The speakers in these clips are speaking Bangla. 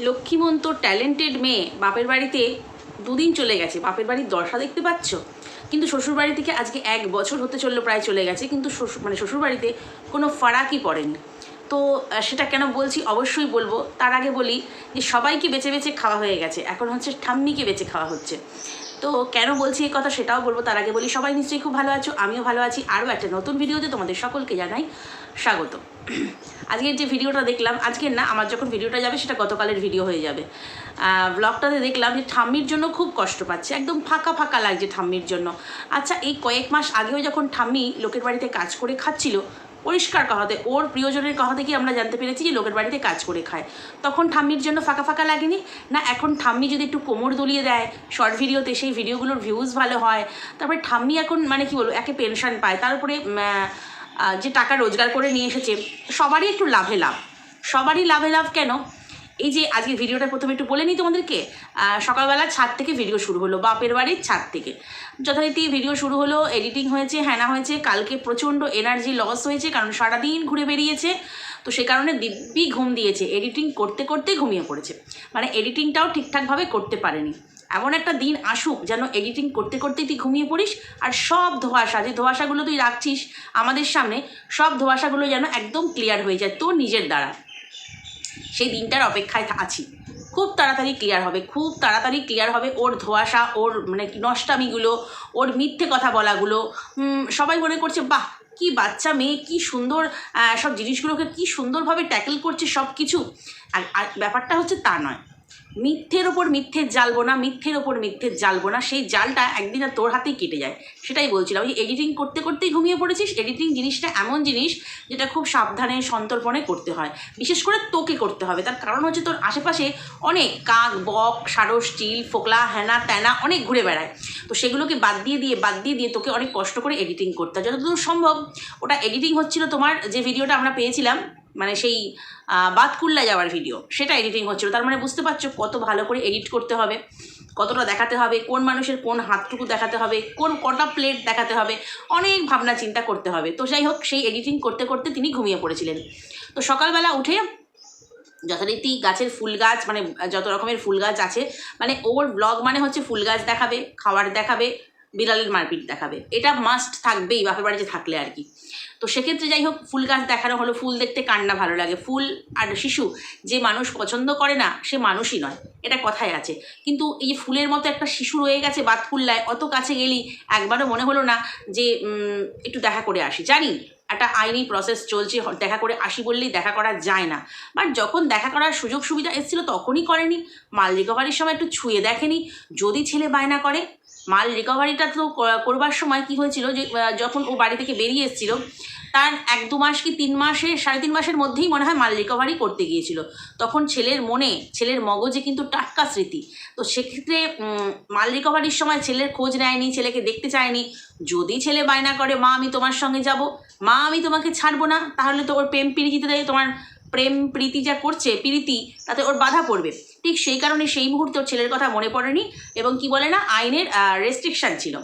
লক্ষ্মীমন্ত ট্যালেন্টেড মেয়ে বাপের বাড়িতে দুদিন চলে গেছে। বাপের বাড়ির দশা দেখতে পাচ্ছ? কিন্তু শ্বশুরবাড়ি থেকে আজকে এক বছর হতে চলল, প্রায় চলে গেছে। কিন্তু শ্বশুর মানে শ্বশুরবাড়িতে কোনো ফারাকই পড়েন। তো সেটা কেন বলছি? অবশ্যই বলব। তার আগে বলি যে সবাইকে বেছে বেছে খাওয়া হয়ে গেছে। এখন হচ্ছে ঠাম্মিকে বেছে খাওয়া হচ্ছে। তো কেন বলছি এই কথা সেটাও বলব, তার আগে বলি সবাই নিশ্চয়ই খুব ভালো আছো, আমিও ভালো আছি। আরও একটা নতুন ভিডিওতে তোমাদের সকলকে জানাই স্বাগত। আজকের যে ভিডিওটা দেখলাম আজকের না, আমার যখন ভিডিওটা যাবে সেটা গতকালের ভিডিও হয়ে যাবে। ব্লগটাতে দেখলাম যে ঠাম্মির জন্য খুব কষ্ট পাচ্ছে, একদম ফাঁকা ফাঁকা লাগছে ঠাম্মির জন্য। আচ্ছা এই কয়েক মাস আগেও যখন ঠাম্মি লোকের বাড়িতে কাজ করে খাচ্ছিল পরিষ্কার কথাতে ওর প্রিয়জনের কথা থেকে আমরা জানতে পেরেছি যে লোকের বাড়িতে কাজ করে খায়? তখন ঠাম্মির জন্য ফাঁকা ফাঁকা লাগেনি? না, এখন ঠাম্মি যদি একটু কোমর দলিয়ে দেয় শর্ট ভিডিওতে সেই ভিডিওগুলোর ভিউজ ভালো হয়, তারপরে ঠাম্মি এখন মানে কি বলব, একে পেনশন পায় তারপরে উপরে যে টাকা রোজগার করে নিয়ে এসেছে, সবারই একটু লাভে লাভ। সবারই লাভে লাভ কেন? এই যে আজকে ভিডিওটা প্রথমে একটু বলে নিই তোমাদেরকে সকালবেলা ছাদ থেকে ভিডিও শুরু হলো, বাপের বাড়ির ছাদ থেকে। যথারীতি ভিডিও শুরু হলো এডিটিং হয়েছে, হ্যানা হয়েছে, কালকে প্রচণ্ড এনার্জি লস হয়েছে, কারণ সারাদিন ঘুরে বেরিয়েছে, তো সে কারণে দিব্যি ঘুম দিয়েছে। এডিটিং করতে করতে ঘুমিয়ে পড়েছে। মানে এডিটিংটাও ঠিকঠাকভাবে করতে পারেনি। এমন একটা দিন আসুক যেন এডিটিং করতে করতেই তুই ঘুমিয়ে পড়িস, আর সব ধোঁয়াশা, যে ধোঁয়াশাগুলো তুই রাখছিস আমাদের সামনে, সব ধোঁয়াশাগুলো যেন একদম ক্লিয়ার হয়ে যায় তোর নিজের দ্বারা। সেই দিনটার অপেক্ষায় আছি। খুব তাড়াতাড়ি ক্লিয়ার হবে, খুব তাড়াতাড়ি ক্লিয়ার হবে ওর ধোয়াশা, ওর মানে নষ্টামিগুলো, ওর মিথ্যে কথা বলাগুলো। সবাই মনে করছে, বাহ, কি বাচ্চা মেয়ে, কি সুন্দর সব জিনিসগুলোকে কি সুন্দরভাবে ট্যাকেল করছে সব কিছু আর ব্যাপারটা হচ্ছে তা নয়। মিথ্যের ওপর মিথ্যের জ্বালবো না মিথ্যের ওপর মিথ্যের জ্বালবো না সেই জালটা একদিন আর তোর হাতেই কেটে যায়। সেটাই বলছিলাম। ওই এডিটিং করতে করতেই ঘুমিয়ে পড়েছিস। এডিটিং জিনিসটা এমন জিনিস যেটা খুব সাবধানে, সন্তর্পণে করতে হয়। বিশেষ করে তোকে করতে হবে। তার কারণ হচ্ছে তোর আশেপাশে অনেক কাক, বক, সারস, চিল, ফোকলা হ্যানা ত্যানা অনেক ঘুরে বেড়ায়। তো সেগুলোকে বাদ দিয়ে দিয়ে, বাদ দিয়ে দিয়ে তোকে অনেক কষ্ট করে এডিটিং করতে হয়। যতদূর সম্ভব ওটা এডিটিং হচ্ছিল তোমার যে ভিডিওটা আমরা পেয়েছিলাম মানে সেই বাতকুল্লা যাওয়ার ভিডিও সেটা এডিটিং হচ্ছিল। তার মানে বুঝতে পারছ কত ভালো করে এডিট করতে হবে, কতটা দেখাতে হবে, কোন মানুষের কোন হাতটুকু দেখাতে হবে, কোন কটা প্লেট দেখাতে হবে, অনেক ভাবনা চিন্তা করতে হবে। তো যাই হোক, সেই এডিটিং করতে করতে তিনি ঘুমিয়ে পড়েছিলেন। তো সকালবেলা উঠে যথারীতি গাছের ফুল গাছ মানে যত রকমের ফুল গাছ আছে মানে ওর ব্লগ মানে হচ্ছে ফুল গাছ দেখাবে খাবার দেখাবে বিড়ালের মারপিট দেখাবে। এটা মাস্ট থাকবেই, বাপের বাড়িতে থাকলে আর কি। তো সেক্ষেত্রে যাই হোক, ফুল গাছ দেখানো হলো, ফুল দেখতে কান্না ভালো লাগে। ফুল আর শিশু, যে মানুষ পছন্দ করে না, সে মানুষই নয়। এটা কথায় আছে। কিন্তু এই ফুলের মতো একটা শিশু রয়ে গেছে বাতকুল্লায়, অত কাছে গেলি একবারও মনে হলো না যে একটু দেখা করে আসি। জানি, একটা আইনি প্রসেস চলছে দেখা করে আসি বললেই দেখা করা যায় না। বাট যখন দেখা করার সুযোগ সুবিধা এসেছিল তখনই করেনি। মাল রিকভারির সময় একটু ছুঁয়ে দেখেনি। যদি ছেলে বায়না করে মাল রিকভারিটা তো করবার সময় কি হয়েছিল যে যখন ও বাড়ি থেকে বেরিয়ে এসেছিল, তার এক দু মাস কি তিন মাসে, সাড়ে তিন মাসের মধ্যেই মনে হয় মাল রিকভারি করতে গিয়েছিল। তখন ছেলের মনে, ছেলের মগজে কিন্তু টাটকা স্মৃতি। তো সেক্ষেত্রে মাল রিকভারির সময় ছেলের খোঁজ নেয়নি, ছেলেকে দেখতে চায়নি। যদি ছেলে বায়না করে, মা, আমি তোমার সঙ্গে যাব, মা, আমি তোমাকে ছাড়বো না, তাহলে তো ওর প্রেম প্রীতিতে তোমার প্রেম প্রীতি যা করছে, প্রীতি, তাতে ওর বাধা পড়বে। ঠিক সেই কারণে সেই মুহূর্তে ওর ছেলের কথা মনে পড়েনি এবং কি বলে না, আইনের রেস্ট্রিকশান ছিল।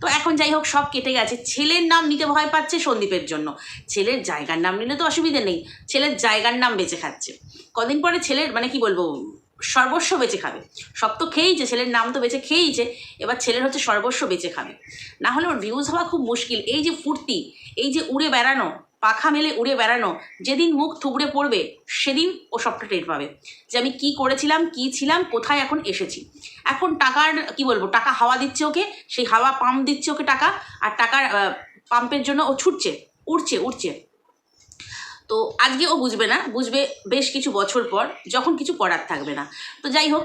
তো এখন যাই হোক, সব কেটে গেছে। ছেলের নাম নিতে ভয় পাচ্ছে সন্দীপের জন্য। ছেলের জায়গার নাম নিলে তো অসুবিধে নেই। ছেলের জায়গার নাম বেঁচে খাচ্ছে। কদিন পরে ছেলের মানে কি বলব, সর্বস্ব বেঁচে খাবে। সব তো খেয়েইছে, ছেলের নাম তো বেঁচে খেয়েইছে, এবার ছেলের হচ্ছে সর্বস্ব বেঁচে খাবে। না হলে ওর ভিউজ হওয়া খুব মুশকিল। এই যে ফুর্তি, এই যে উড়ে বেড়ানো পাখা মেলে উড়ে বেড়ানো, যেদিন মুখ থুবড়ে পড়বে, সেদিন ও সবটা টের পাবে। যে আমি কি করেছিলাম, কি ছিলাম, কোথায় এখন এসেছি। এখন টাকার, কি বলব, টাকা হাওয়া দিচ্ছে ওকে, সেই হাওয়া পাম্প দিচ্ছে ওকে টাকা, আর টাকার পাম্পের জন্য ও ছুটছে উঠছে উঠছে তো আজকে ও বুঝবে না, বুঝবে বেশ কিছু বছর পর, যখন কিছু করার থাকবে না। তো যাই হোক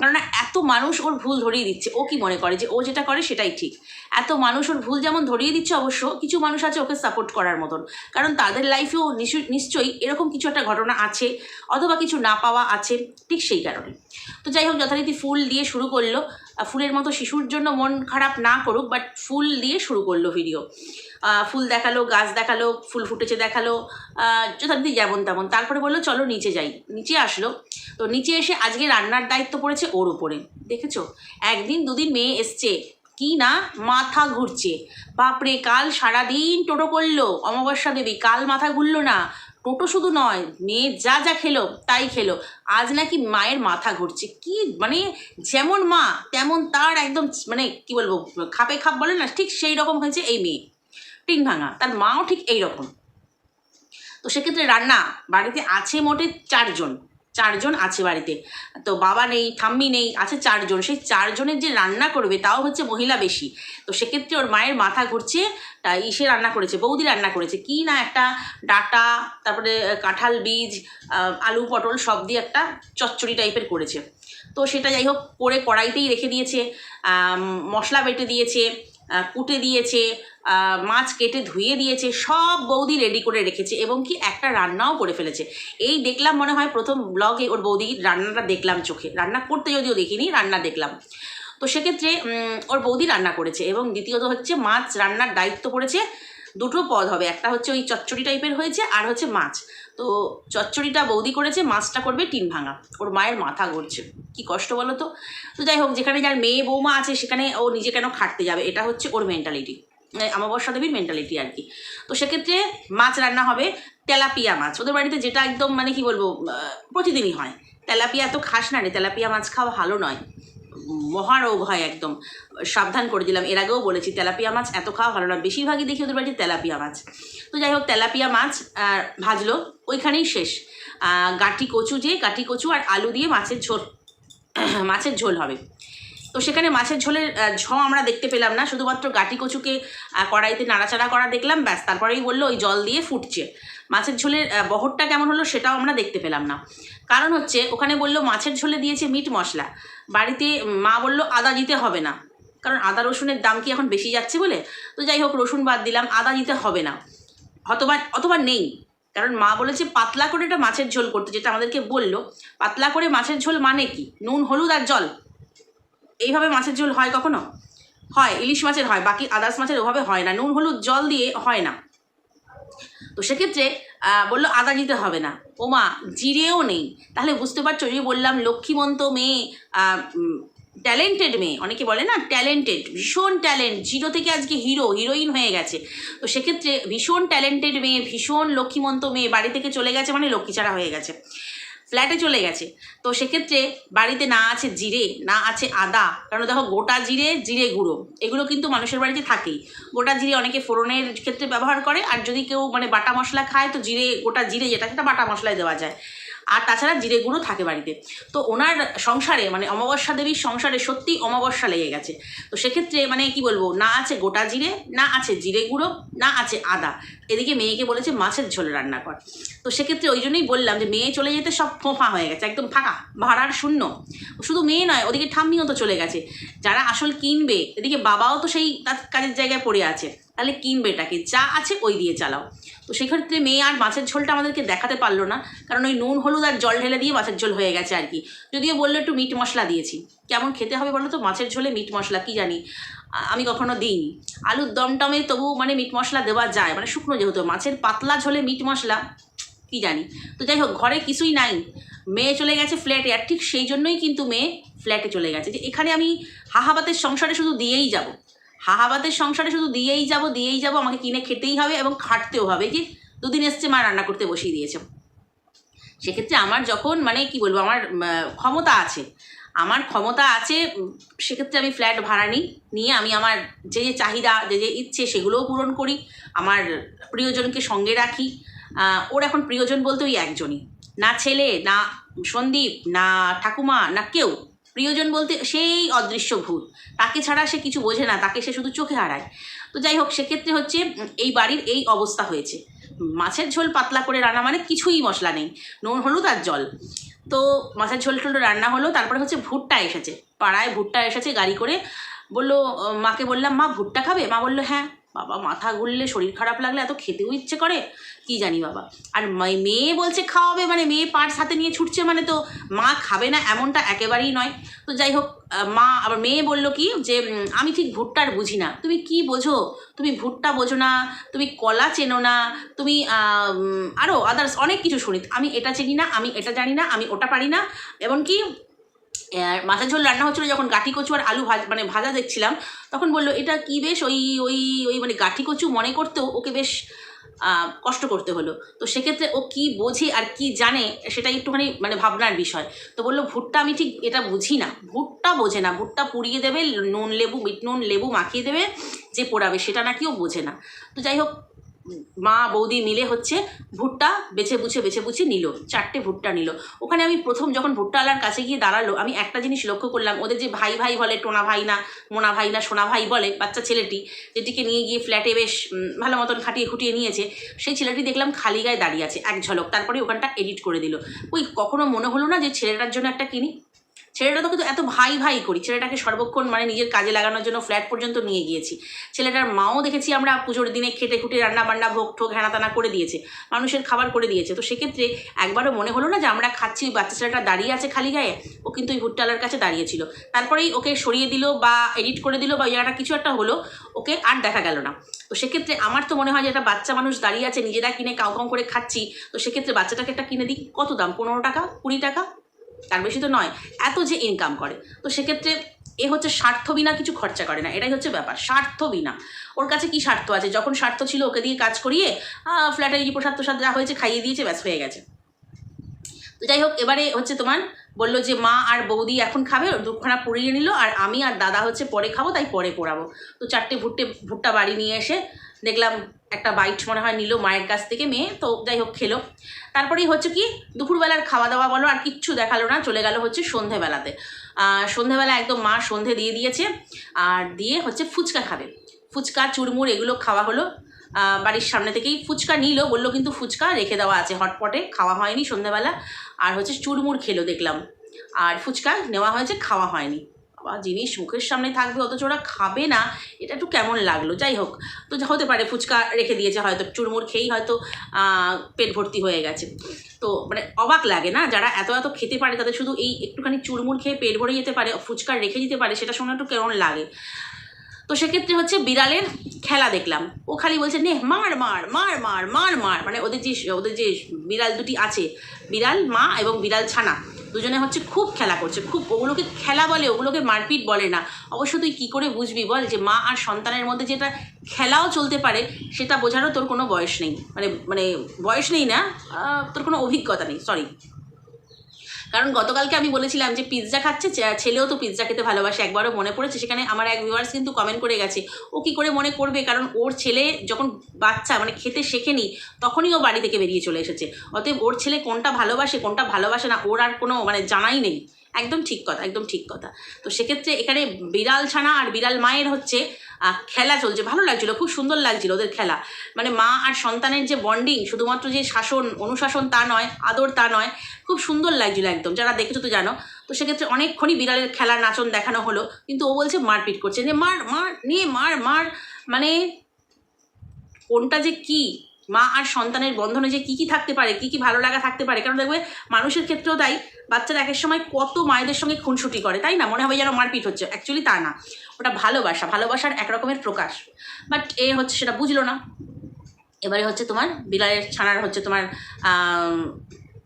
কেননা এত মানুষ ওর ভুল ধরিয়ে দিচ্ছে। ও কি মনে করে যে ও যেটা করে সেটাই ঠিক। এত মানুষ ওর ভুল যেমন ধরিয়ে দিচ্ছে অবশ্য, কিছু মানুষ আছে ওকে সাপোর্ট করার মতন। কারণ তাদের লাইফেও নিশ্চয়ই এরকম কিছু একটা ঘটনা আছে, অথবা কিছু না পাওয়া আছে, ঠিক সেই কারণে তো যাই হোক, যথারীতি ফুল দিয়ে শুরু করল। ফুলের মতো শিশুর জন্য মন খারাপ না করুক বাট ফুল দিয়ে শুরু করল ভিডিও ফুল দেখাল, গাছ দেখাল, ফুল ফুটেছে দেখাল যথারীতি যেমন তেমন। তারপরে বলল, চলো নিচে যাই। নিচে আসলো। তো নিচে এসে আজকে রান্নার দায়িত্ব পড়েছে ওর উপরে। দেখেছ? একদিন দুদিন মেয়ে এসছে। কি না? মাথা ঘুরছে। বাপরে, কাল সারাদিন টোটো করল। অমাবস্যা দেবী, কাল মাথা ঘুরলো না। টোটো শুধু নয়, মেয়ে যা যা খেলো তাই খেলো। আজ নাকি মায়ের মাথা ঘুরছে। কি মানে যেমন মা, তেমন তার একদম মানে কি বলব, খাপে খাপ বলে না, ঠিক সেই রকম হয়েছে এই মেয়ে। টিন ভাঙা, তার মাও ঠিক এই রকম। তো সেক্ষেত্রে রান্না, বাড়িতে আছে মোটে চারজন। চারজন আছে বাড়িতে। তো বাবা নেই, ঠাম্মি নেই, আছে চারজন। সেই চারজনের যে রান্না করবে তাও হচ্ছে মহিলা বেশি। তো সেক্ষেত্রে ওর মায়ের মাথা ঘুরছে ইসে রান্না করেছে, বৌদি রান্না করেছে। কি না একটা ডাটা, তারপরে কাঁঠাল বীজ আলু, পটল সব দিয়ে একটা চচ্চড়ি টাইপের করেছে। তো সেটা যাই হোক, করে কড়াইতেই রেখে দিয়েছে মশলা বেটে দিয়েছে কুটে দিয়েছে মাছ কেটে ধুয়ে দিয়েছে, সব বৌদি রেডি করে রেখেছে এবং কি একটা রান্নাও করে ফেলেছে। এই দেখলাম মনে হয় প্রথম ব্লগে ওর বৌদি রান্নাটা দেখলাম চোখে। রান্না করতে যদিও দেখিনি, রান্না দেখলাম। তো সেক্ষেত্রে ওর বৌদি রান্না করেছে এবং দ্বিতীয়ত হচ্ছে মাছ রান্নার দায়িত্ব পড়েছে দুটো পদ হবে। একটা হচ্ছে ওই চচ্চড়ি টাইপের হয়েছে, আর হচ্ছে মাছ। তো চচ্চড়িটা বৌদি করেছে, মাছটা করবে টিন ভাঙা। ওর মায়ের মাথা ঘুরছে কি কষ্ট বলো তো? তো যাই হোক, যেখানে যার মেয়ে বৌমা আছে, সেখানে ও নিজে কেন খাটতে যাবে? এটা হচ্ছে ওর মেন্টালিটি আমাবস্যা দেবীর মেন্টালিটি আর কি। তো সেক্ষেত্রে মাছ রান্না হবে তেলাপিয়া মাছ। ওদের বাড়িতে যেটা একদম মানে কি বলব প্রতিদিনই হয়। তেলাপিয়া তো খাস না রে, তেলাপিয়া মাছ খাওয়া ভালো নয়। মহারোগ হয় একদম। সাবধান করে দিলাম। এর আগেও বলেছি, তেলাপিয়া মাছ এত খাওয়া ভালো না। বেশিরভাগই দেখি ওদের বাড়িতে তেলাপিয়া মাছ। তো যাই হোক, তেলাপিয়া মাছ আর ভাজলো, ওইখানেই শেষ। গাঁটি কচু যে গাঁটি কচু আর আলু দিয়ে মাছের ঝোল মাছের ঝোল হবে। তো সেখানে মাছের ঝোলের ঝ আমরা দেখতে পেলাম না। শুধুমাত্র গাটি কচুকে কড়াইতে নাড়াচাড়া করা দেখলাম, ব্যাস। তারপরেই বলল, ওই জল দিয়ে ফুটছে। মাছের ঝোলের বহরটা কেমন হলো সেটাও আমরা দেখতে পেলাম না। কারণ হচ্ছে, ওখানে বলল, মাছের ঝোলে দিয়েছে মিট মশলা। বাড়িতে মা বলল, আদা দিতে হবে না। কারণ আদা রসুনের দাম কি এখন বেশি যাচ্ছে বলে? তো যাই হোক, রসুন বাদ দিলাম, আদা দিতে হবে না। অথবা অথবা নেই। কারণ মা বলেছে, পাতলা করে এটা মাছের ঝোল করতে। যেটা আমাদেরকে বলল, পাতলা করে মাছের ঝোল মানে কি? নুন, হলুদ আর জল। এইভাবে মাছের ঝোল হয় কখনো? হয়, ইলিশ মাছের হয়, বাকি আদার্স মাছের ওভাবে হয় না, নুন, হলুদ, জল দিয়ে হয় না। তো সেক্ষেত্রে বলল আদা দিতে হবে না। ওমা, জিরেও নেই। তাহলে বুঝতে পারছ যে বললাম লক্ষ্মীমন্ত মেয়ে ট্যালেন্টেড মেয়ে, অনেকে বলে না ট্যালেন্টেড ভীষণ ট্যালেন্ট জিরো থেকে আজকে হিরো হিরোইন হয়ে গেছে। তো সেক্ষেত্রে ভীষণ ট্যালেন্টেড মেয়ে, ভীষণ লক্ষ্মীমন্ত মেয়ে, বাড়ি থেকে চলে গেছে মানে লক্ষ্মীছাড়া হয়ে গেছে। ফ্ল্যাটে চলে গেছে। তো সেক্ষেত্রে বাড়িতে না আছে জিরে, না আছে আদা, কারণ দেখো গোটা জিরে জিরে গুঁড়ো, এগুলো কিন্তু মানুষের বাড়িতে থাকেই। গোটা জিরে অনেকে ফোড়নের ক্ষেত্রে ব্যবহার করে, আর যদি কেউ মানে বাটা মশলা খায়, তো জিরে, গোটা জিরে যেটা সেটা বাটা মশলায় দেওয়া যায়। আর তাছাড়া জিরে গুঁড়ো থাকে বাড়িতে। তো ওনার সংসারে মানে অমাবস্যা দেবীর সংসারে সত্যি অমাবস্যা লেগে গেছে। তো সেক্ষেত্রে মানে কি বলব, না আছে গোটা জিরে, না আছে জিরে গুঁড়ো, না আছে আদা। এদিকে মেয়েকে বলেছে, মাছের ঝোল রান্না কর। তো সেক্ষেত্রে ওই জন্যই বললাম যে, মেয়ে চলে যেতে সব ফোঁফা হয়ে গেছে, একদম ফাঁকা, ভাড়ার শূন্য। শুধু মেয়ে নয়, ওদিকে ঠাম্মিও তো চলে গেছে। যারা আসল কিনবে, এদিকে বাবাও তো সেই তার কাজের জায়গায় পড়ে আছে। তাহলে কিনবে এটাকে, যা আছে ওই দিয়ে চালাও। তো সেক্ষেত্রে মেয়ে আর মাছের ঝোলটা আমাদেরকে দেখাতে পারল না, কারণ ওই নুন, হলুদ আর জল ঢেলে দিয়ে মাছের ঝোল হয়ে গেছে আর কি। যদিও বলল একটু মিট মশলা দিয়েছি। কেমন খেতে হবে বলো তো? মাছের ঝোলে মিট মশলা, কি জানি। আমি কখনো দিইনি। আলুর দমটমে তবু মানে মিট মশলা দেওয়া যায় মানে শুকনো যেহেতু। মাছের পাতলা ঝোলে মিট মশলা, কি জানি। তো যাই হোক, ঘরে কিছুই নাই। মেয়ে চলে গেছে ফ্ল্যাটে, আর ঠিক সেই জন্যই কিন্তু মেয়ে ফ্ল্যাটে চলে গেছে। যে এখানে আমি হাহাবাতের সংসারে শুধু দিয়েই যাব। হাহাবাতের সংসারে শুধু দিয়েই যাব দিয়েই যাব, আমাকে কিনে খেতেই হবে এবং খাটতেও হবে। যে দুদিন এসছে, মা রান্না করতে বসিয়ে দিয়েছে। সেক্ষেত্রে আমার যখন মানে কি বলব, আমার ক্ষমতা আছে। আমার ক্ষমতা আছে সেক্ষেত্রে আমি ফ্ল্যাট ভাড়া নিই, নিয়ে আমি আমার যে যে চাহিদা, যে যে ইচ্ছে, সেগুলোও পূরণ করি, আমার প্রিয়জনকে সঙ্গে রাখি। ওর এখন প্রিয়জন বলতে ওই একজনই। না ছেলে, না সন্দীপ, না ঠাকুমা, না কেউ। প্রিয়জন বলতে সেই অদৃশ্য ভূত তাকে ছাড়া সে কিছু বোঝে না, তাকে সে শুধু চোখে হারায়। তো যাই হোক, সেক্ষেত্রে হচ্ছে এই বাড়ির এই অবস্থা হয়েছে। মাছের ঝোল পাতলা করে রান্না মানে কিছুই মশলা নেই, নুন, হলুদ আর জল। তো মাছের ঝোল টোল রান্না হলো, তারপরে হচ্ছে ভুট্টা এসেছে। পাড়ায় ভুট্টা এসেছে গাড়ি করে। বলল মাকে বললাম, মা, ভুট্টা খাবে? মা বলল হ্যাঁ। বাবা মাথা ঘুরলে, শরীর খারাপ লাগলে এত খেতেও ইচ্ছে করে? কি জানি বাবা। আর মেয়ে বলছে খাওয়াবে মানে মেয়ে পার্স হাতে নিয়ে ছুটছে মানে তো মা খাবে না, এমনটা একেবারেই নয়। তো যাই হোক মা, আবার মেয়ে বলল কি যে আমি ঠিক ভুট্টার বুঝি না। তুমি কি বোঝো? তুমি ভুট্টা বোঝো না, তুমি কলা চেনো না, তুমি আরও আদার্স অনেক কিছু শুনি। আমি এটা চিনি না, আমি এটা জানি না, আমি ওটা পারি না। এমনকি মাছের ঝোল রান্না হচ্ছিল যখন গাঠি কচু আর আলু ভাজ মানে ভাজা দেখছিলাম, তখন বলল, এটা কি বেশ ওই ওই ওই মানে গাঠি কচু মনে করতেও ওকে বেশ কষ্ট করতে হলো। তো সেক্ষেত্রে ও কি বোঝে আর কি জানে সেটা একটুখানি মানে ভাবনার বিষয়। তো বলল, ভুট্টা আমি ঠিক এটা বুঝি না। ভুট্টা বোঝে না, ভুট্টা পুড়িয়ে দেবে, নুন লেবু বিট নুন লেবু মাখিয়ে দেবে, যে পোড়াবে, সেটা নাকিও বোঝে না। তো যাই হোক মা বৌদি মিলে হচ্ছে ভুট্টা বেছে বুছে বেছে বুছে নিল, চারটে ভুট্টা নিল। ওখানে আমি প্রথম যখন ভুট্টাওয়ালার কাছে গিয়ে দাঁড়াল, আমি একটা জিনিস লক্ষ্য করলাম, ওদের যে ভাই ভাই বলে, টোনা ভাই না, মোনা ভাই না, সোনা ভাই বলে, বাচ্চা ছেলেটি, যেটিকে নিয়ে গিয়ে ফ্ল্যাটে বেশ ভালো মতন খাটিয়ে খুটিয়ে নিয়েছে, সেই ছেলেটি দেখলাম খালি গায়ে দাঁড়িয়ে আছে, এক ঝলক। তারপরে ওখানটা এডিট করে দিল। ওই কখনো মনে হলো না যে ছেলেটার জন্য একটা কিনি? ছেলেটা তো কিন্তু এত ভাই ভাই করি। ছেলেটাকে সর্বক্ষণ মানে নিজের কাজে লাগানোর জন্য ফ্ল্যাট পর্যন্ত নিয়ে গিয়েছি। ছেলেটার মাও দেখেছি আমরা পুজোর দিনে খেটে খুঁটে রান্না বান্না ভোগ ঠোক, হেনাতানা করে দিয়েছে। মানুষের খাবার করে দিয়েছে। তো সেক্ষেত্রে একবারও মনে হলো না যে আমরা খাচ্ছি, বাচ্চা ছেলেটা দাঁড়িয়ে আছে খালি গায়ে? ও কিন্তু ওই ভুট্টালার কাছে দাঁড়িয়েছিল। তারপরেই ওকে সরিয়ে দিল বা এডিট করে দিল বা ওই কিছু একটা হলো, ওকে আর দেখা গেল না। তো সেক্ষেত্রে আমার তো মনে হয় যে একটা বাচ্চা মানুষ দাঁড়িয়ে আছে, নিজেরা কিনে কাউ কাউ করে খাচ্ছি, তো সেক্ষেত্রে বাচ্চাটাকে একটা কিনে দিই। কত দাম? পনেরো টাকা? কুড়ি টাকা? তার বেশি তো নয় এত যে ইনকাম করে। তো সেক্ষেত্রে এ হচ্ছে স্বার্থ বিনা কিছু খরচা করে না এটাই হচ্ছে ব্যাপার স্বার্থ বিনা। ওর কাছে কি স্বার্থ আছে? যখন স্বার্থ ছিল ওকে দিয়ে কাজ করিয়ে আহ, ফ্ল্যাটে এই প্রসাদ প্রসাদ যা হয়েছে খাইয়ে দিয়েছে ব্যাস হয়ে গেছে। তো যাই হোক এবারে হচ্ছে তোমার বলল যে মা আর বৌদি এখন খাবে দুখানা পুড়িয়ে নিল আর আমি আর দাদা হচ্ছে পরে খাব তাই পরে পোড়াবো। তো চারটে ভুট্টে ভুট্টা বাড়ি নিয়ে এসে দেখলাম একটা বাইট মনে হয় নিল মায়ের কাছ থেকে মেয়ে, তো যাই হোক খেলো। তারপরেই হচ্ছে কি, দুপুরবেলার খাওয়া দাওয়া বলো, আর কিচ্ছু দেখাল না, চলে গেল হচ্ছে সন্ধেবেলাতে। সন্ধেবেলা একদম মা সন্ধে দিয়ে দিয়েছে, আর দিয়ে হচ্ছে ফুচকা খাবে। ফুচকা, চুরমুর, এগুলো খাওয়া হলো। বাড়ির সামনে থেকেই ফুচকা নিল, বলল কিন্তু ফুচকা রেখে দেওয়া আছে, হটপটে, খাওয়া হয়নি সন্ধেবেলা। আর হচ্ছে চুরমুর খেলো দেখলাম। আর ফুচকা নেওয়া হয়েছে, খাওয়া হয়নি। আবার জিনিস মুখের সামনে থাকবে অথচ ওরা খাবে না, এটা একটু কেমন লাগল? যাই হোক, তো হতে পারে ফুচকা রেখে দিয়েছে হয়তো, চুরমুর খেয়েই হয়তো পেট ভর্তি হয়ে গেছে। তো মানে অবাক লাগে না? যারা এত এত খেতে পারে, তাদের শুধু এই একটুখানি চুরমুর খেয়ে পেট ভরে যেতে পারে, ফুচকা রেখে দিতে পারে, সেটা শুনে একটু কেমন লাগে? তো সেক্ষেত্রে হচ্ছে বিড়ালের খেলা দেখলাম। ও খালি বলছে, নে, মার মার মার মার মার মার। মানে ওদের যে ওদের যে বিড়াল দুটি আছে, বিড়াল, মা এবং বিড়াল ছানা। দুজনে হচ্ছে খুব খেলা করছে, খুব ওগুলোকে খেলা বলে, ওগুলোকে মারপিট বলে না। অবশ্য তুই কী করে বুঝবি বল যে মা আর সন্তানের মধ্যে যেটা খেলাও চলতে পারে, সেটা বোঝারও তোর কোনো বয়স নেই। মানে মানে বয়স নেই না তোর কোনো অভিজ্ঞতা নেই সরি কারণ গতকালকে আমি বলেছিলাম যে পিৎজা খাচ্ছে ছেলেও তো পিৎজা খেতে ভালোবাসে। একবারও মনে পড়েছে, সেখানে আমার এক ভিউয়ার্স কিন্তু কমেন্ট করে গেছে। ও কি করে মনে করবে? কারণ ওর ছেলে যখন বাচ্চা মানে খেতে শেখেনি, তখনই ও বাড়ি থেকে বেরিয়ে চলে এসেছে। অতএব ওর ছেলে কোনটা ভালোবাসে কোনটা ভালোবাসে না, ওর আর কোনো মানে জানাই নেই। একদম ঠিক কথা, একদম ঠিক কথা। তো সেক্ষেত্রে এখানে বিড়াল ছানা আর বিড়াল মায়ের হচ্ছে খেলা চলছে, ভালো লাগছিল, খুব সুন্দর লাগছিল ওদের খেলা। মানে মা আর সন্তানের যে বন্ডিং শুধুমাত্র যে শাসন, অনুশাসন তা নয়, আদর তা নয়, খুব সুন্দর লাগছিল একদম। যারা দেখেছ তো জানো, তো সেক্ষেত্রে অনেকক্ষণই বিড়ালের খেলা, নাচন দেখানো হলো। কিন্তু ও বলছে, মারপিট করছে। নে মার মার নিয়ে মার মার। মানে কোনটা যে কি? মা আর সন্তানের বন্ধনে যে কি কি থাকতে পারে, কি কি ভালো লাগা থাকতে পারে, কারণ দেখবে মানুষের ক্ষেত্রেও তাই, বাচ্চারা একের সময় কত মায়েদের সঙ্গে খুনসুটি করে, তাই না? মনে হবে যেন মারপিট হচ্ছে। অ্যাকচুয়ালি তা না। ওটা ভালোবাসা, ভালোবাসার একরকমের প্রকাশ। বাট এ হচ্ছে সেটা বুঝলো না। এবারে হচ্ছে তোমার বিলালের ছানার হচ্ছে তোমার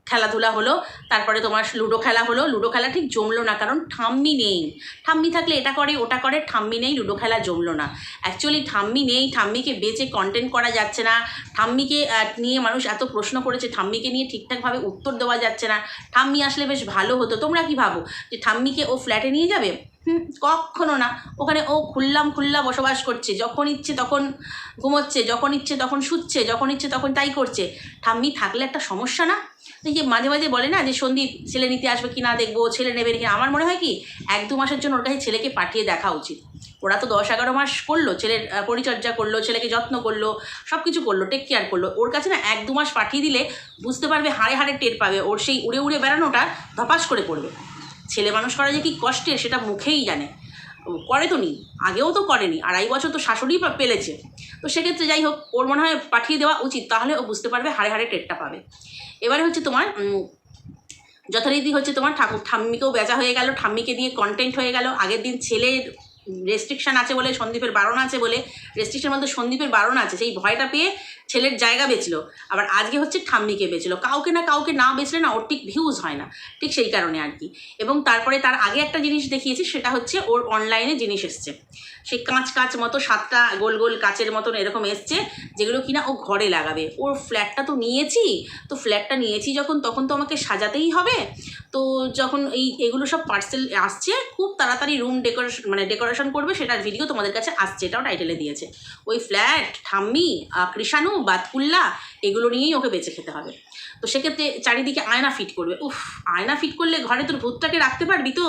খেলাধুলা হলো, তারপরে তোমার লুডো খেলা হলো। লুডো খেলা ঠিক জমলো না, কারণ ঠাম্মি নেই। ঠাম্মি থাকলে এটা করে, ওটা করে, ঠাম্মি নেই, লুডো খেলা জমলো না। অ্যাকচুয়ালি ঠাম্মি নেই, ঠাম্মিকে বেচে কন্টেন্ট করা যাচ্ছে না। ঠাম্মিকে নিয়ে মানুষ এত প্রশ্ন করেছে, ঠাম্মিকে নিয়ে ঠিকঠাকভাবে উত্তর দেওয়া যাচ্ছে না। ঠাম্মি আসলে বেশ ভালো হতো। তোমরা কি ভাবো যে ঠাম্মিকে ও ফ্ল্যাটে নিয়ে যাবে? কখনো না। ওখানে ও খুললাম খুল্লা বসবাস করছে। যখন ইচ্ছে তখন ঘুমোচ্ছে, যখন ইচ্ছে তখন শুচ্ছে, যখন ইচ্ছে তখন তাই করছে। ঠাম্মি থাকলে একটা সমস্যা না? যে মাঝে মাঝে বলে না যে, সন্দীপ, ছেলে নিতে আসবে কি না দেখব, ছেলে নেবে নাকি আমার মনে হয় কি, এক দু মাসের জন্য ওর কাছে ছেলেকে পাঠিয়ে দেখা উচিত। ওরা তো দশ এগারো মাস করল, ছেলের পরিচর্যা করল, ছেলেকে যত্ন করল সব কিছু করল টেক কেয়ার করল। ওর কাছে না এক দু মাস পাঠিয়ে দিলে বুঝতে পারবে, হাড়ে হাড়ে টের পাবে, ওর সেই উড়ে উড়ে বেড়ানোটা ধপাস করে পড়বে। ছেলে মানুষ করা যে কি কষ্টের, সেটা মুখেই জানে। করে তো নি, আগেও তো করেনি, আড়াই বছর তো শাশুড়ি পেলেছে। তো সেক্ষেত্রে যাই হোক, ওর মনে হয় পাঠিয়ে দেওয়া উচিত, তাহলে ও বুঝতে পারবে হাড়ে হাড়ে টেরটা পাবে। এবারে হচ্ছে তোমার যথারীতি হচ্ছে তোমার ঠাকুর, ঠাম্মিকেও বেচা হয়ে গেল, ঠাম্মিকে দিয়ে কন্টেন্ট হয়ে গেল। আগের দিন ছেলের রেস্ট্রিকশন আছে বলে, সন্দীপের বারণ আছে বলে রেস্ট্রিকশন বলতে সন্দীপের বারণ আছে, সেই ভয়টা পেয়ে ছেলের জায়গা বেচলো, আবার আজকে হচ্ছে ঠাম্মিকে বেচলো। কাউকে না কাউকে না বেচলে না ওর ঠিক ভিউজ হয় না, ঠিক সেই কারণে আর কি। এবং তারপরে তার আগে একটা জিনিস দেখিয়েছি, সেটা হচ্ছে ওর অনলাইনে জিনিস এসছে। সেই কাঁচ কাঁচ মতো সাতটা গোল গোল কাচের মতন এরকম এসছে, যেগুলো কিনা ও ঘরে লাগাবে। ওর ফ্ল্যাটটা তো নিয়েছি, তো ফ্ল্যাটটা নিয়েছি যখন, তখন তো আমাকে সাজাতেই হবে। তো যখন এই, এগুলো সব পার্সেল আসছে, খুব তাড়াতাড়ি রুম ডেকোরেশন মানে ডেকোরেশন করবে, সেটার ভিডিও তোমাদের কাছে আসছে, এটাও টাইটেলে দিয়েছে। ওই ফ্ল্যাট ঠাম্মি কৃষাণু বাতকুল্লা এগুলো নিয়েই ওকে বেঁচে খেতে হবে। তো সেক্ষেত্রে চারিদিকে আয়না ফিট করবে। উফ, আয়না ফিট করলে ঘরে তোর ভূতটাকে রাখতে পারবি তো?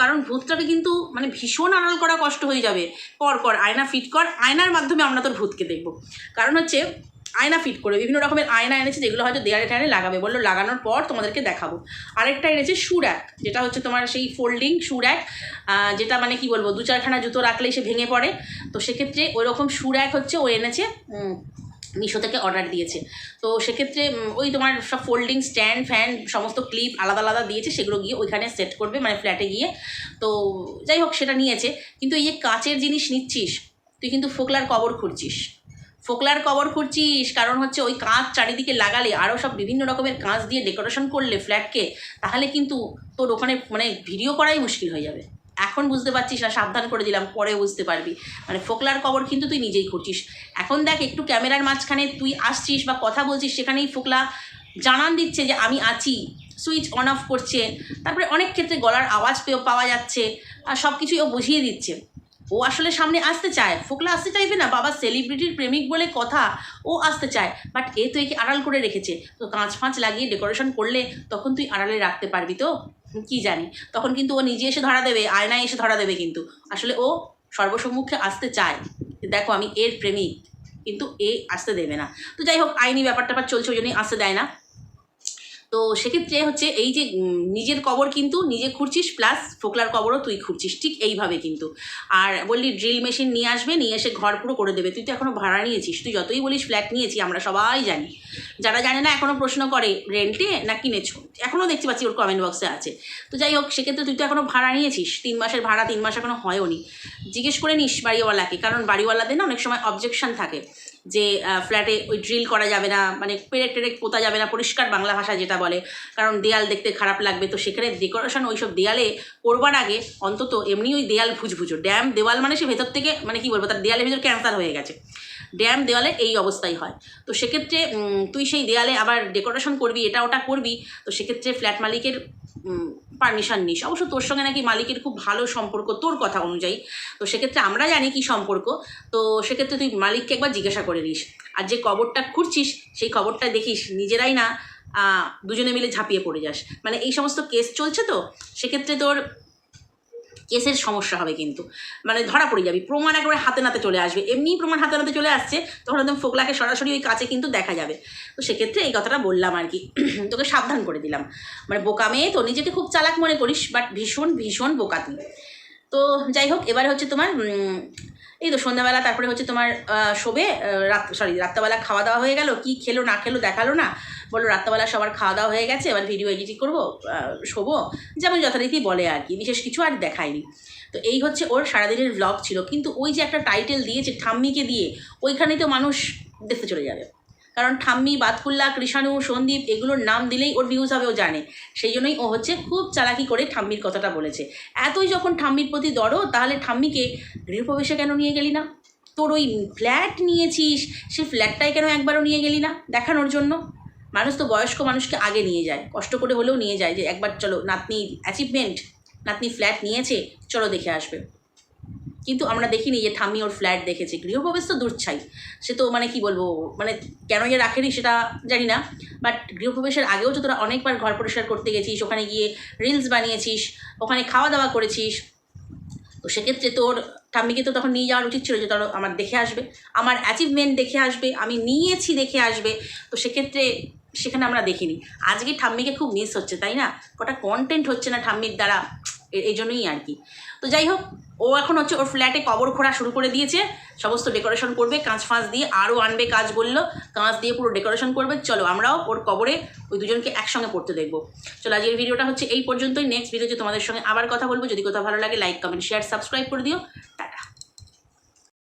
কারণ ভূতটাকে কিন্তু মানে ভীষণ আড়াল করা কষ্ট হয়ে যাবে। পর কর আয়না ফিট কর, আয়নার মাধ্যমে আমরা তোর ভূতকে দেখব। কারণ হচ্ছে, আয়না ফিট করে, বিভিন্ন রকমের আয়না এনেছে যেগুলো হয়তো দেয়ালে টেয়ালে লাগাবে। বলল, লাগানোর পর তোমাদেরকে দেখাবো। আরেকটা এনেছে শু র্যাক যেটা হচ্ছে তোমার সেই ফোল্ডিং শু র্যাক যেটা মানে কি বলব দু চারখানা জুতো রাখলেই সে ভেঙে পড়ে। তো সেক্ষেত্রে ওই রকম র্যাক হচ্ছে, ও এনেছে মিশো থেকে অর্ডার দিয়েছে। তো সেক্ষেত্রে ওই তোমার সব ফোল্ডিং স্ট্যান্ড ফ্যান সমস্ত ক্লিপ আলাদা আলাদা দিয়েছে, সেগুলো গিয়ে ওইখানে সেট করবে মানে ফ্ল্যাটে গিয়ে। তো যাই হোক, সেটা নিয়েছে। কিন্তু এই যে কাচের জিনিস নিচ্ছিস, তুই কিন্তু ফোকলার কবর খুঁড়ছিস। ফোকলার কবর খুঁড়ছিস, কারণ হচ্ছে ওই কাঁচ চারিদিকে লাগালে আরও সব বিভিন্ন রকমের কাঁচ দিয়ে ডেকোরেশন করলে ফ্ল্যাটকে তাহলে কিন্তু তোর ওখানে মানে ভিডিও করাই মুশকিল হয়ে যাবে। এখন বুঝতে পারছিস না, সাবধান করে দিলাম, পরে বুঝতে পারবি। মানে ফোকলার কবর কিন্তু তুই নিজেই করছিস এখন দেখ, একটু ক্যামেরার মাঝখানে তুই আসছিস বা কথা বলছিস, সেখানেই ফোকলা জানান দিচ্ছে যে আমি আছি। সুইচ অন অফ করছে। তারপরে অনেক ক্ষেত্রে গলার আওয়াজ পেয়েও পাওয়া যাচ্ছে আর সব কিছুই ও বুঝিয়ে দিচ্ছে। ও আসলে সামনে আসতে চায়। ফোকলা আসতে চাইবে না, বাবা সেলিব্রিটির প্রেমিক বলে কথা, ও আসতে চায়। বাট এ তো একে আড়াল করে রেখেছে। তো কাঁচ ফাঁচ লাগিয়ে ডেকোরেশন করলে তখন তুই আড়ালে রাখতে পারবি তো? কি জানি। তখন কিন্তু ও নিজে এসে ধরা দেবে, আয়নায় এসে ধরা দেবে কিন্তু। আসলে ও সর্বসম্মুখে আসতে চায় দেখো আমি এর প্রেমিক, কিন্তু এ আসতে দেবে না। তো যাই হোক, আইনি ব্যাপার ট্যাপার চলছে, ওই জন্যই আসতে দেয় না। তো সেক্ষেত্রে হচ্ছে এই যে নিজের কবর কিন্তু নিজে খুঁড়ছিস প্লাস ফোকলার কবরও তুই খুঁড়ছিস, ঠিক এইভাবে কিন্তু। আর বললি ড্রিল মেশিন নিয়ে আসবে, নিয়ে এসে ঘর পুরো করে দেবে। তুই তো এখনও ভাড়া নিয়েছিস, তুই যতই বলিস ফ্ল্যাট নিয়েছি, আমরা সবাই জানি। যারা জানে না এখনও প্রশ্ন করে রেন্টে না কিনেছো? এখনও দেখতে পাচ্ছি ওর কমেন্ট বক্সে আছে। তো যাই হোক, সেক্ষেত্রে তুই তো এখনও ভাড়া নিয়েছিস, তিন মাসের ভাড়া, তিন মাস এখনও হয়ও নি জিজ্ঞেস করে নিস বাড়িওয়ালাকে, কারণ বাড়িওয়ালাদের না অনেক সময় অবজেকশন থাকে। যে ফ্ল্যাটে ওই ড্রিল করা যাবে না মানে পেরেক টেরেক পোতা যাবে না, পরিষ্কার বাংলা ভাষা যেটা বলে, কারণ দেয়াল দেখতে খারাপ লাগবে। তো সেখানে ডেকোরেশন ওইসব দেয়ালে করবার আগে অন্তত এমনি ওই দেয়াল ভুজভুজো। ড্যাম দেওয়াল মানে সে ভেতর থেকে মানে কি বলব, তার দেয়ালের ভেতর ক্যান্সার হয়ে গেছে। ড্যাম দেওয়ালে এই অবস্থাই হয়। তো সেক্ষেত্রে তুই সেই দেয়ালে আবার ডেকোরেশন করবি, এটা ওটা করবি, তো সেক্ষেত্রে ফ্ল্যাট মালিকের পারমিশন নিস। অবশ্য তোর সঙ্গে নাকি মালিকের খুব ভালো সম্পর্ক, তোর কথা অনুযায়ী। তো সেক্ষেত্রে আমরা জানি কি সম্পর্ক। তো সেক্ষেত্রে তুই মালিককে একবার জিজ্ঞাসা করে নিস। আর যে কবরটা খুঁড়ছিস, সেই খবরটা দেখিস, নিজেরাই না দুজনে মিলে ঝাঁপিয়ে পড়ে যাস। মানে এই সমস্ত কেস চলছে তো? সেক্ষেত্রে তোর কেসের সমস্যা হবে কিন্তু। মানে ধরা পড়ে যাবি, প্রমাণ একেবারে হাতে নাতে চলে আসবে। এমনিই প্রমাণ হাতে নাতে চলে আসছে, তখন একদম ফোকলাকে সরাসরি ওই কাছে কিন্তু দেখা যাবে। তো সেক্ষেত্রে এই কথাটা বললাম আর কি। তোকে সাবধান করে দিলাম। মানে বোকা মেয়ে, তো নিজেকে খুব চালাক মনে করিস বাট ভীষণ ভীষণ বোকা তুই। তো যাই হোক, এবারে হচ্ছে তোমার এই তো সন্ধ্যাবেলা, তারপরে হচ্ছে তোমার শোবে রাত সরি রাত্রেবেলা খাওয়া দাওয়া হয়ে গেল, কি খেলো, না খেলো, দেখাল না। বলল রাত্রেবেলা সবার খাওয়া দাওয়া হয়ে গেছে, এবার ভিডিও এডিটিং করব শোবো, যেমন যথারীতি বলে আর কি, বিশেষ কিছু আর দেখায়নি। তো এই হচ্ছে ওর সারাদিনের ব্লগ ছিল, কিন্তু ওই যে একটা টাইটেল দিয়েছে ঠাম্মিকে দিয়ে, ওইখানেই তো মানুষ দেখতে চলে যাবে। কারণ ঠাম্মি, বাতকুল্লা, কৃষাণু, সন্দীপ এগুলোর নাম দিলেই ওর ভিউজ হবে, ও জানে। সেই জন্যই ও হচ্ছে খুব চালাকি করে ঠাম্মির কথাটা বলেছে। এতই যখন ঠাম্মির প্রতি দরো তাহলে ঠাম্মিকে গৃহপ্রবেশে কেন নিয়ে গেলি না? তোর ওই ফ্ল্যাট নিয়েছিস সেই ফ্ল্যাটটাই কেন একবারও নিয়ে গেলি না? দেখানোর জন্য। মানুষ তো বয়স্ক মানুষকে আগে নিয়ে যায়। কষ্ট করে হলেও নিয়ে যায় যে একবার চলো, নাতনির অ্যাচিভমেন্ট নাতনি ফ্ল্যাট নিয়েছে, চলো দেখে আসবে। কিন্তু আমরা দেখিনি যে ঠাম্মি ওর ফ্ল্যাট দেখেছে, গৃহপ্রবেশ তো দূরছাই। সে তো মানে কি বলব মানে কেন যে রাখেনি সেটা জানি না। বাট গৃহপ্রবেশের আগেও তো তোরা অনেকবার ঘর পরিষ্কার করতে গেছিস, ওখানে গিয়ে রিলস বানিয়েছিস, ওখানে খাওয়া দাওয়া করেছিস। তো সেক্ষেত্রে তোর, ঠাম্মিকে তো তখন নিয়ে যাওয়ার উচিত ছিল যে ধরো আমার দেখে আসবে, আমার অ্যাচিভমেন্ট দেখে আসবে, আমি নিয়েছি দেখে আসবে। তো সেক্ষেত্রে সেখানে আমরা দেখিনি। আজকে ঠাম্মিকে খুব মিস হচ্ছে, তাই না? কটা কন্টেন্ট হচ্ছে না ঠাম্মির দ্বারা এই জন্যই আর কি। তো যাই হোক, ও এখন হচ্ছে ওর ফ্ল্যাটে কবর খোঁড়া শুরু করে দিয়েছে। সমস্ত ডেকোরেশন করবে, কাঁচ ফাঁচ দিয়ে আরও আনবে কাজ বলল। কাঁচ দিয়ে পুরো ডেকোরেশন করবে। চলো আমরাও ওর কবরে ওই দুজনকে একসঙ্গে পড়তে দেখব। চলো আজকের ভিডিওটা হচ্ছে এই পর্যন্তই। নেক্সট ভিডিওতে তোমাদের সঙ্গে আবার কথা বলব। যদি কোথাও ভালো লাগে লাইক কমেন্ট শেয়ার সাবস্ক্রাইব করে দিও।